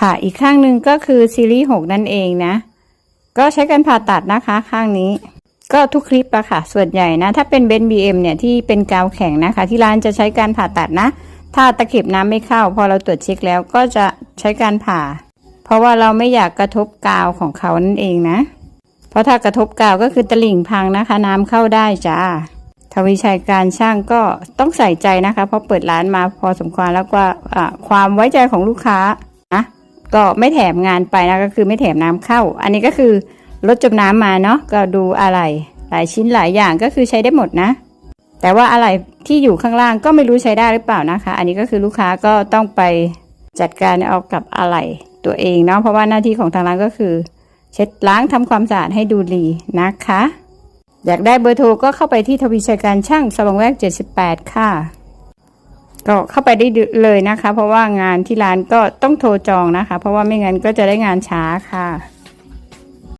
ค่ะ อีกข้างหนึ่งก็คือซีรีส์6นั่นเองนะ ก็ใช้การผ่าตัดนะคะ ข้างนี้ ก็ทุกคลิปอะค่ะ ส่วนใหญ่นะ ถ้าเป็นเบนบีเอ็มเนี่ยที่เป็นกาวแข็งนะคะ ที่ร้านจะใช้การผ่าตัดนะ ถ้าตะเข็บน้ำไม่เข้า พอเราตรวจเช็คแล้วก็จะใช้การผ่า เพราะว่าเราไม่อยากกระทบกาวของเขานั่นเองนะ เพราะถ้ากระทบกาวก็คือตลิ่งพังนะคะ น้ำเข้าได้จ้าทวีชัยการช่างก็ต้องใส่ใจนะคะ เพราะเปิดร้านมาพอสมควรแล้วก็ความไว้ใจของลูกค้า ก็ไม่แถมงานไปนะก็คือไม่แถมน้ำเข้า อันนี้ก็คือรถจมน้ำมาเนาะก็ดูอะไรหลายชิ้นหลายอย่างก็คือใช้ได้หมดนะ แต่ว่าอะไรที่อยู่ข้างล่างก็ไม่รู้ใช้ได้หรือเปล่านะคะ อันนี้ก็คือลูกค้าก็ต้องไปจัดการเอากับอะไรตัวเองเนาะเพราะว่าหน้าที่ของทางร้านก็คือ เช็ดล้างทำความสะอาดให้ดูดีนะคะ อยากได้เบอร์โทรก็เข้าไปที่ทวีชัยการช่างสลองแวก 78 ค่ะ ก็เข้าไปได้เลยนะคะ เพราะว่างานที่ร้านก็ต้องโทรจองนะคะ เพราะว่าไม่งั้นก็จะได้งานช้าค่ะ